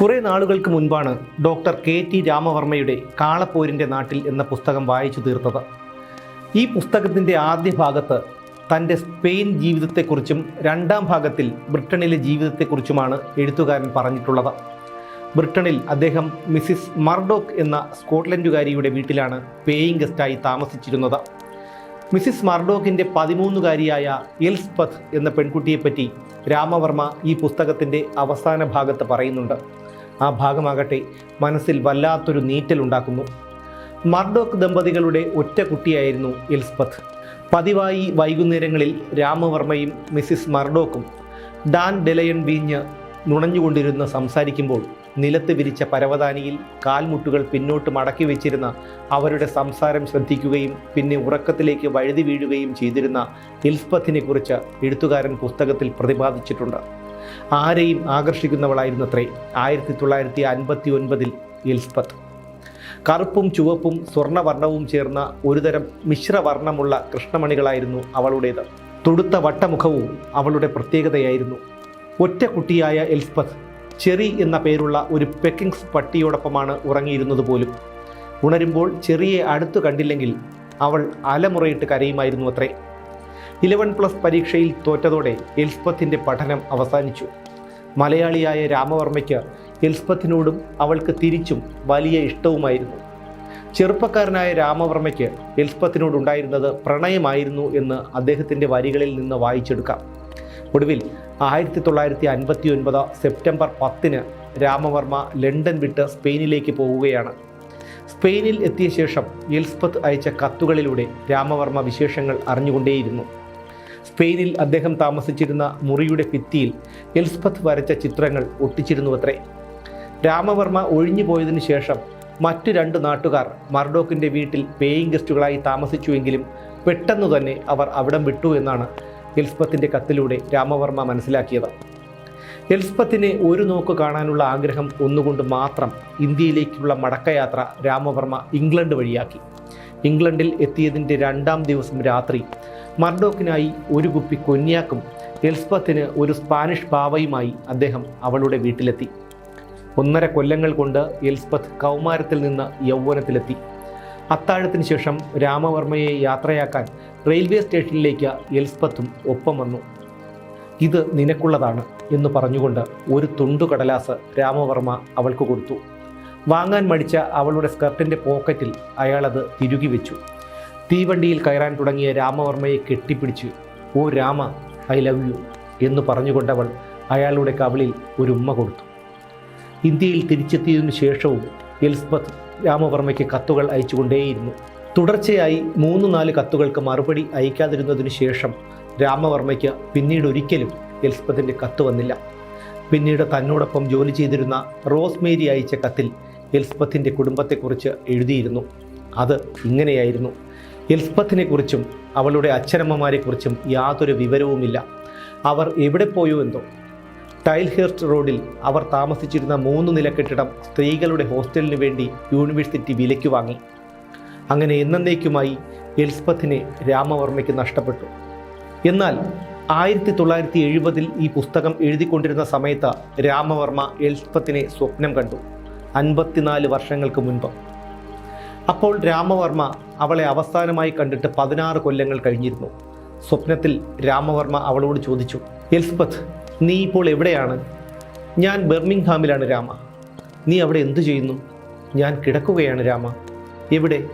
കുറേ നാളുകൾക്ക് മുൻപാണ് ഡോക്ടർ കെ ടി രാമവർമ്മയുടെ കാളപ്പോരിന്റെ നാട്ടിൽ എന്ന പുസ്തകം വായിച്ചു തീർത്തത്. ഈ പുസ്തകത്തിന്റെ ആദ്യ ഭാഗത്ത് തന്റെ സ്പെയിൻ ജീവിതത്തെക്കുറിച്ചും രണ്ടാം ഭാഗത്തിൽ ബ്രിട്ടനിലെ ജീവിതത്തെക്കുറിച്ചുമാണ് എഴുത്തുകാരൻ പറഞ്ഞിട്ടുള്ളത്. ബ്രിട്ടനിൽ അദ്ദേഹം മിസിസ് മർഡോക്ക് എന്ന സ്കോട്ട്ലൻഡുകാരിയുടെ വീട്ടിലാണ് പേയിങ് ഗസ്റ്റായി താമസിച്ചിരുന്നത്. മിസിസ് മർഡോക്കിന്റെ പതിമൂന്നുകാരിയായ എൽസ്പത്ത് എന്ന പെൺകുട്ടിയെപ്പറ്റി രാമവർമ്മ ഈ പുസ്തകത്തിന്റെ അവസാന ഭാഗത്ത് പറയുന്നുണ്ട്. ആ ഭാഗമാകട്ടെ മനസ്സിൽ വല്ലാത്തൊരു നീറ്റലുണ്ടാക്കുന്നു. മർഡോക്ക് ദമ്പതികളുടെ ഒറ്റ കുട്ടിയായിരുന്നു എൽസ്പത്ത് പതിവായി വൈകുന്നേരങ്ങളിൽ രാമവർമ്മയും മിസ്സിസ് മർഡോക്കും ഡാൻ ഡെലയൻ വീഞ്ഞ് നുണഞ്ഞുകൊണ്ടിരുന്ന് സംസാരിക്കുമ്പോൾ നിലത്ത് വിരിച്ച പരവതാനിയിൽ കാൽമുട്ടുകൾ പിന്നോട്ട് മടക്കി വെച്ചിരുന്ന അവരുടെ സംസാരം ശ്രദ്ധിക്കുകയും പിന്നെ ഉറക്കത്തിലേക്ക് വഴുതി വീഴുകയും ചെയ്തിരുന്ന ഇൽസ്പത്തിനെക്കുറിച്ച് എഴുത്തുകാരൻ പുസ്തകത്തിൽ പ്രതിപാദിച്ചിട്ടുണ്ട്. ആരെയും ആകർഷിക്കുന്നവളായിരുന്നത്രേ. ആയിരത്തി തൊള്ളായിരത്തി അൻപത്തി ഒൻപതിൽ എൽസ്പത്ത് കറുപ്പും ചുവപ്പും സ്വർണവർണവും ചേർന്ന ഒരുതരം മിശ്രവർണമുള്ള കൃഷ്ണമണികളായിരുന്നു അവളുടേത്. തുടുത്ത വട്ടമുഖവും അവളുടെ പ്രത്യേകതയായിരുന്നു. ഒറ്റ കുട്ടിയായ എൽസ്പത്ത് ചെറി എന്ന പേരുള്ള ഒരു പെക്കിങ്സ് പട്ടിയോടൊപ്പമാണ് ഉറങ്ങിയിരുന്നത് പോലും. ഉണരുമ്പോൾ ചെറിയെ അടുത്തു കണ്ടില്ലെങ്കിൽ അവൾ അലമുറയിട്ട് കരയുമായിരുന്നു അത്രേ. ഇലവൻ പ്ലസ് പരീക്ഷയിൽ തോറ്റതോടെ എൽസ്പത്തിന്റെ പഠനം അവസാനിച്ചു. മലയാളിയായ രാമവർമ്മയ്ക്ക് എൽസ്പത്തിനോടും അവൾക്ക് തിരിച്ചും വലിയ ഇഷ്ടവുമായിരുന്നു. ചെറുപ്പക്കാരനായ രാമവർമ്മയ്ക്ക് എൽസ്പത്തിനോടുണ്ടായിരുന്നത് പ്രണയമായിരുന്നു എന്ന് അദ്ദേഹത്തിന്റെ വരികളിൽ നിന്ന് വായിച്ചെടുക്കാം. ഒടുവിൽ ആയിരത്തി തൊള്ളായിരത്തി അൻപത്തി ഒൻപത് സെപ്റ്റംബർ പത്തിന് രാമവർമ്മ ലണ്ടൻ വിട്ട് സ്പെയിനിലേക്ക് പോവുകയാണ്. സ്പെയിനിൽ എത്തിയ ശേഷം എൽസ്പത്ത് അയച്ച കത്തുകളിലൂടെ രാമവർമ്മ വിശേഷങ്ങൾ അറിഞ്ഞുകൊണ്ടേയിരുന്നു. സ്പെയിനിൽ അദ്ദേഹം താമസിച്ചിരുന്ന മുറിയുടെ ഭിത്തിയിൽ എൽസ്പത്ത് വരച്ച ചിത്രങ്ങൾ ഒട്ടിച്ചിരുന്നുവത്രേ. രാമവർമ്മ ഒഴിഞ്ഞു പോയതിനു ശേഷം മറ്റു രണ്ട് നാട്ടുകാർ മർഡോക്കിന്റെ വീട്ടിൽ പേയിങ് ഗസ്റ്റുകളായി താമസിച്ചുവെങ്കിലും പെട്ടെന്ന് തന്നെ അവർ അവിടം വിട്ടു എന്നാണ് എൽസ്പത്തിന്റെ കത്തിലൂടെ രാമവർമ്മ മനസ്സിലാക്കിയത്. എൽസ്പത്തിനെ ഒരു നോക്ക് കാണാനുള്ള ആഗ്രഹം ഒന്നുകൊണ്ട് മാത്രം ഇന്ത്യയിലേക്കുള്ള മടക്കയാത്ര രാമവർമ്മ ഇംഗ്ലണ്ട് വഴിയാക്കി. ഇംഗ്ലണ്ടിൽ എത്തിയതിന്റെ രണ്ടാം ദിവസം രാത്രി മർഡോക്കിനായി ഒരു കുപ്പി കൊന്യാക്കും എൽസ്പത്തിന് ഒരു സ്പാനിഷ് പാവയുമായി അദ്ദേഹം അവളുടെ വീട്ടിലെത്തി. ഒന്നര കൊല്ലങ്ങൾ കൊണ്ട് എൽസ്പത്ത് കൗമാരത്തിൽ നിന്ന് യൗവനത്തിലെത്തി. അത്താഴത്തിന് ശേഷം രാമവർമ്മയെ യാത്രയാക്കാൻ റെയിൽവേ സ്റ്റേഷനിലേക്ക് എൽസ്പത്തും ഒപ്പം വന്നു. ഇത് നിനക്കുള്ളതാണ് എന്ന് പറഞ്ഞുകൊണ്ട് ഒരു തുണ്ടു കടലാസ് രാമവർമ്മ അവൾക്ക് കൊടുത്തു. വാങ്ങാൻ മടിച്ച അവളുടെ സ്കർട്ടിന്റെ പോക്കറ്റിൽ അയാളത് തിരുകി വെച്ചു. തീവണ്ടിയിൽ കയറാൻ തുടങ്ങിയ രാമവർമ്മയെ കെട്ടിപ്പിടിച്ച് ഓ രാമ ഐ ലവ് യു എന്ന് പറഞ്ഞുകൊണ്ടവൾ അയാളുടെ കവിളിൽ ഒരു ഉമ്മ കൊടുത്തു. ഇന്ത്യയിൽ തിരിച്ചെത്തിയതിനു ശേഷവും എലിസബത്ത് രാമവർമ്മയ്ക്ക് കത്തുകൾ അയച്ചുകൊണ്ടേയിരുന്നു. തുടർച്ചയായി മൂന്ന് നാല് കത്തുകൾക്ക് മറുപടി അയക്കാതിരുന്നതിനു ശേഷം രാമവർമ്മയ്ക്ക് പിന്നീട് ഒരിക്കലും എലിസബത്തിന്റെ കത്ത് വന്നില്ല. പിന്നീട് തന്നോടൊപ്പം ജോലി ചെയ്തിരുന്ന റോസ്മേരി അയച്ച കത്തിൽ എലിസബത്തിന്റെ കുടുംബത്തെക്കുറിച്ച് എഴുതിയിരുന്നു. അത് ഇങ്ങനെയായിരുന്നു. എൽസ്പത്തിനെക്കുറിച്ചും അവളുടെ അച്ഛനമ്മമാരെക്കുറിച്ചും യാതൊരു വിവരവുമില്ല. അവർ എവിടെ പോയോ എന്തോ. ടൈൽഹേർസ്റ്റ് റോഡിൽ അവർ താമസിച്ചിരുന്ന മൂന്ന് നില കെട്ടിടം സ്ത്രീകളുടെ ഹോസ്റ്റലിന് വേണ്ടി യൂണിവേഴ്സിറ്റി വിലയ്ക്ക് വാങ്ങി. അങ്ങനെ എന്നേക്കുമായി എൽസ്പത്തിനെ രാമവർമ്മയ്ക്ക് നഷ്ടപ്പെട്ടു. എന്നാൽ ആയിരത്തി തൊള്ളായിരത്തി എഴുപതിൽ ഈ പുസ്തകം എഴുതിക്കൊണ്ടിരുന്ന സമയത്ത് രാമവർമ്മ എൽസ്പത്തിനെ സ്വപ്നം കണ്ടു. അൻപത്തിനാല് വർഷങ്ങൾക്ക് മുൻപ്. അപ്പോൾ രാമവർമ്മ അവളെ അവസാനമായി കണ്ടിട്ട് പതിനാറ് കൊല്ലങ്ങൾ കഴിഞ്ഞിരുന്നു. സ്വപ്നത്തിൽ രാമവർമ്മ അവളോട് ചോദിച്ചു എൽസ്ബത്ത് നീ ഇപ്പോൾ എവിടെയാണ്? ഞാൻ ബെർമിംഗ്ഹാമിലാണ് രാമ. നീ അവിടെ എന്തു ചെയ്യുന്നു? ഞാൻ കിടക്കുകയാണ് രാമ. എവിടെ?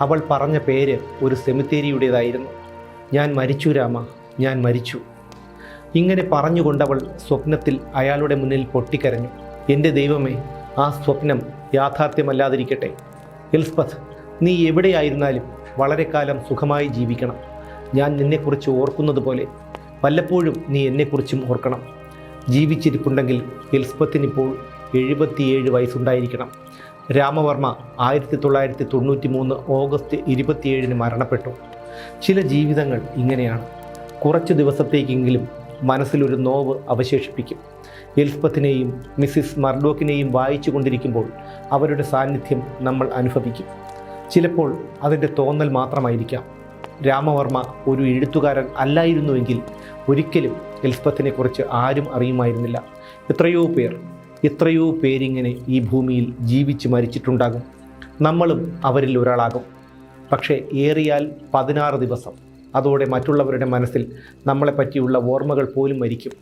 അവൾ പറഞ്ഞ പേര് ഒരു സെമിത്തേരിയുടേതായിരുന്നു. ഞാൻ മരിച്ചു രാമ ഞാൻ മരിച്ചു. ഇങ്ങനെ പറഞ്ഞുകൊണ്ടവൾ സ്വപ്നത്തിൽ അയാളുടെ മുന്നിൽ പൊട്ടിക്കരഞ്ഞു. എന്റെ ദൈവമേ ആ സ്വപ്നം യാഥാർത്ഥ്യമല്ലാതിരിക്കട്ടെ. എൽസ്പത്ത് നീ എവിടെയായിരുന്നാലും വളരെ കാലം സുഖമായി ജീവിക്കണം. ഞാൻ നിന്നെക്കുറിച്ച് ഓർക്കുന്നത് പോലെ വല്ലപ്പോഴും നീ എന്നെക്കുറിച്ചും ഓർക്കണം. ജീവിച്ചിരിപ്പുണ്ടെങ്കിൽ എൽസ്പത്തിനിപ്പോൾ എഴുപത്തിയേഴ് വയസ്സുണ്ടായിരിക്കണം. രാമവർമ്മ ആയിരത്തി തൊള്ളായിരത്തി തൊണ്ണൂറ്റി മൂന്ന് ഓഗസ്റ്റ് ഇരുപത്തിയേഴിന് മരണപ്പെട്ടു. ചില ജീവിതങ്ങൾ ഇങ്ങനെയാണ്. കുറച്ച് ദിവസത്തേക്കെങ്കിലും മനസ്സിലൊരു നോവ് അവശേഷിപ്പിക്കും. എൽസ്പത്തിനെയും മിസ്സിസ് മർഡോക്കിനെയും വായിച്ചു കൊണ്ടിരിക്കുമ്പോൾ അവരുടെ സാന്നിധ്യം നമ്മൾ അനുഭവിക്കും. ചിലപ്പോൾ അതിന്റെ തോന്നൽ മാത്രമായിരിക്കാം. രാമവർമ്മ ഒരു എഴുത്തുകാരൻ അല്ലായിരുന്നുവെങ്കിൽ ഒരിക്കലും എൽസ്പത്തിനെക്കുറിച്ച് ആരും അറിയുമായിരുന്നില്ല. എത്രയോ പേർ എത്രയോ പേരിങ്ങനെ ഈ ഭൂമിയിൽ ജീവിച്ച് മരിച്ചിട്ടുണ്ടാകും. നമ്മളും അവരിൽ ഒരാളാകും. പക്ഷേ ഏറിയാൽ പതിനാറ് ദിവസം. അതോടെ മറ്റുള്ളവരുടെ മനസ്സിൽ നമ്മളെ പറ്റിയുള്ള ഓർമ്മകൾ പോലും മരിക്കും.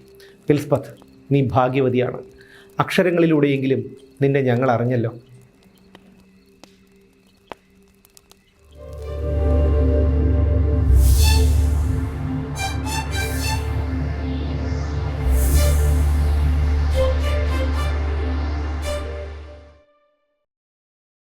ഫിൽസ്പത്ത് നീ ഭാഗ്യവതിയാണ്. അക്ഷരങ്ങളിലൂടെയെങ്കിലും നിന്നെ ഞങ്ങൾ അറിഞ്ഞല്ലോ.